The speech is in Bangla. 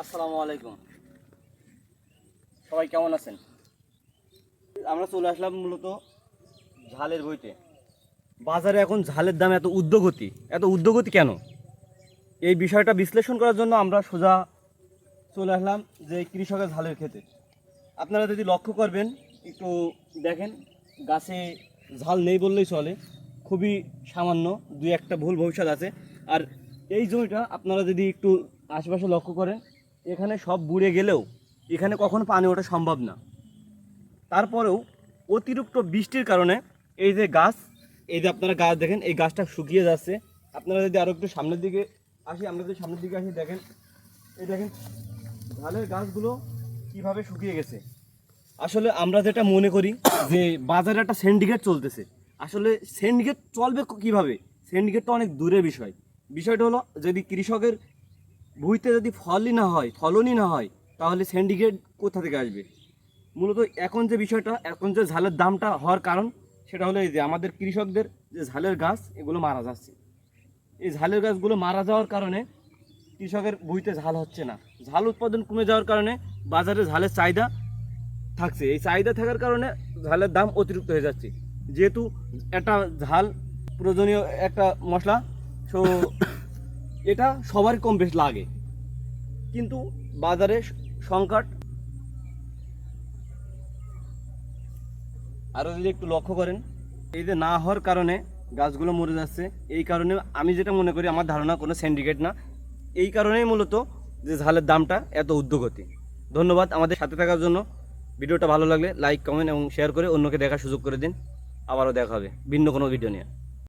আসসালামু আলাইকুম। সবাই কেমন আছেন? আমরা চলে আসলাম মূলত ঝালের বইতে। বাজারে এখন ঝালের দাম এত উদ্যোগতি এত উদ্যোগতি কেন? এই বিষয়টা বিশ্লেষণ করার জন্য আমরা সোজা চলে আসলাম যে কৃষকের ঝালের খেতে আপনারা যদি লক্ষ্য করবেন, একটু দেখেন, গাছে ঝাল নেই বললেই চলে, খুবই সামান্য, দুই একটা ভুল ভবিষ্যৎ আছে। আর এই জমিটা আপনারা যদি একটু আশেপাশে লক্ষ্য করেন এখানে সব বুড়ে গেলেও এখানে কখনো পানি ওঠা সম্ভব না। তারপরেও অতিরিক্ত বৃষ্টির কারণে এই যে গাছ, এই যে আপনারা গাছ দেখেন, এই গাছটা শুকিয়ে যাচ্ছে। আপনারা যদি আরও একটু সামনের দিকে আসি, আমরা যদি সামনের দিকে আসি, দেখেন, এই দেখেন ঝালের গাছগুলো কীভাবে শুকিয়ে গেছে। আসলে আমরা যেটা মনে করি যে বাজারে একটা সিন্ডিকেট চলতেছে। আসলে সিন্ডিকেট চলবে কীভাবে? সিন্ডিকেট তো অনেক দূরের বিষয়। বিষয়টা হলো যদি কৃষকের ভুইতে যদি ফলই না হয়, ফলনই না হয়, তাহলে সিন্ডিকেট কোথা থেকে আসবে? মূলত এখন যে বিষয়টা, এখন যে ঝালের দামটা হওয়ার কারণ, সেটা হলো এই যে আমাদের কৃষকদের যে ঝালের গাছ, এগুলো মারা যাচ্ছে। এই ঝালের গাছগুলো মারা যাওয়ার কারণে কৃষকের ভুইতে ঝাল হচ্ছে না। ঝাল উৎপাদন কমে যাওয়ার কারণে বাজারে ঝালের চাহিদা থাকছে। এই চাহিদা থাকার কারণে ঝালের দাম অতিরিক্ত হয়ে যাচ্ছে। যেহেতু একটা ঝাল প্রয়োজনীয় একটা মশলা সো এটা সবার কম বেশ লাগে। কিন্তু বাজারে সংকট। আরও যদি একটু লক্ষ্য করেন, এই যে না হওয়ার কারণে গাছগুলো মরে যাচ্ছে, এই কারণে আমি যেটা মনে করি, আমার ধারণা কোনো সিন্ডিকেট না। এই কারণেই মূলত যে ঝালের দামটা এত উদ্যোগতি ধন্যবাদ আমাদের সাথে থাকার জন্য। ভিডিওটা ভালো লাগলে লাইক কমেন্ট এবং শেয়ার করে অন্যকে দেখার সুযোগ করে দিন। আবারও দেখা হবে ভিন্ন কোনো ভিডিও নিয়ে।